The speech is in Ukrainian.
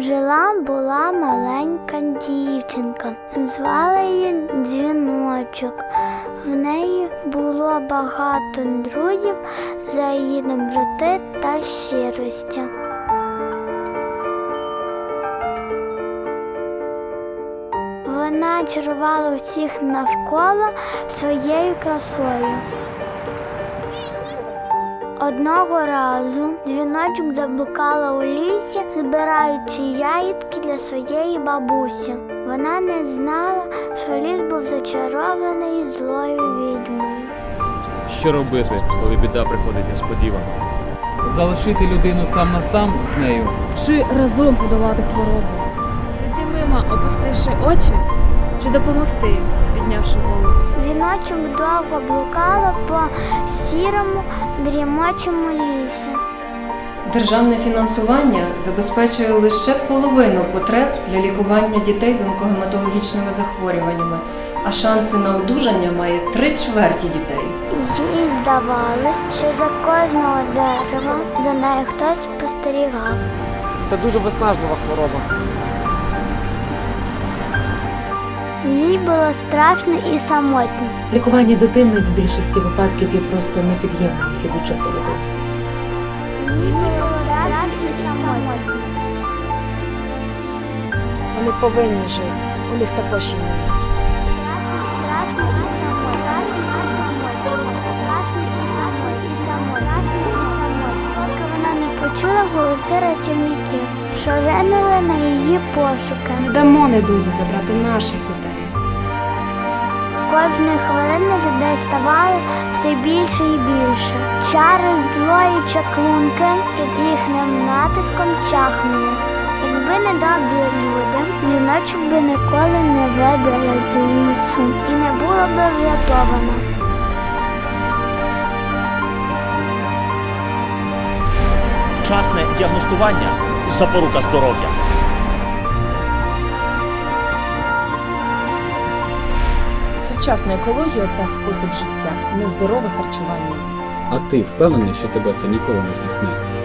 Жила була маленька дівчинка, звали її дзвіночок. В неї було багато друзів за її доброти та щирості. Вона чарувала всіх навколо своєю красою. Одного разу дзвіночок заблукала у лісі, збираючи ягідки для своєї бабусі. Вона не знала, що ліс був зачарований злою відьмою. Що робити, коли біда приходить несподівано? Залишити людину сам на сам з нею Чи разом подолати хворобу? Прийти мимо, опустивши очі, чи допомогти, піднявши голову? Дзвіночок довго блукала по сірому дрімочому лісі. Державне фінансування забезпечує лише половину потреб для лікування дітей з онкогематологічними захворюваннями, а шанси на одужання має три чверті дітей. Їй здавалось, що за кожного дерева за нею хтось спостерігав. Це дуже виснажлива хвороба. Їй було страшно і самотньо. Лікування дитини в більшості випадків є просто непід'ємним для бюджету родини. Їй було страшно і самотньо. Вони повинні жити. У них також є немає. Страшно, страшно і самотньо. Страшно і самотньо. Страшно і самотньо. І самотньо. І самотньо. Поки вона не почула голоси рятівників, що ринули на її пошуки. Не дамо недузі забрати наших дітей. Кожної хвилини людей ставало все більше і більше. Чари злої чаклунки під їхнім натиском чахнули. Якби не добрі люди, жіночок би ніколи не вибрала з лісу і не була би врятована. Вчасне діагностування запорука здоров'я. Сучасна екологія та спосіб життя нездорове харчування. А ти впевнений, що тебе це ніколи не спіткне?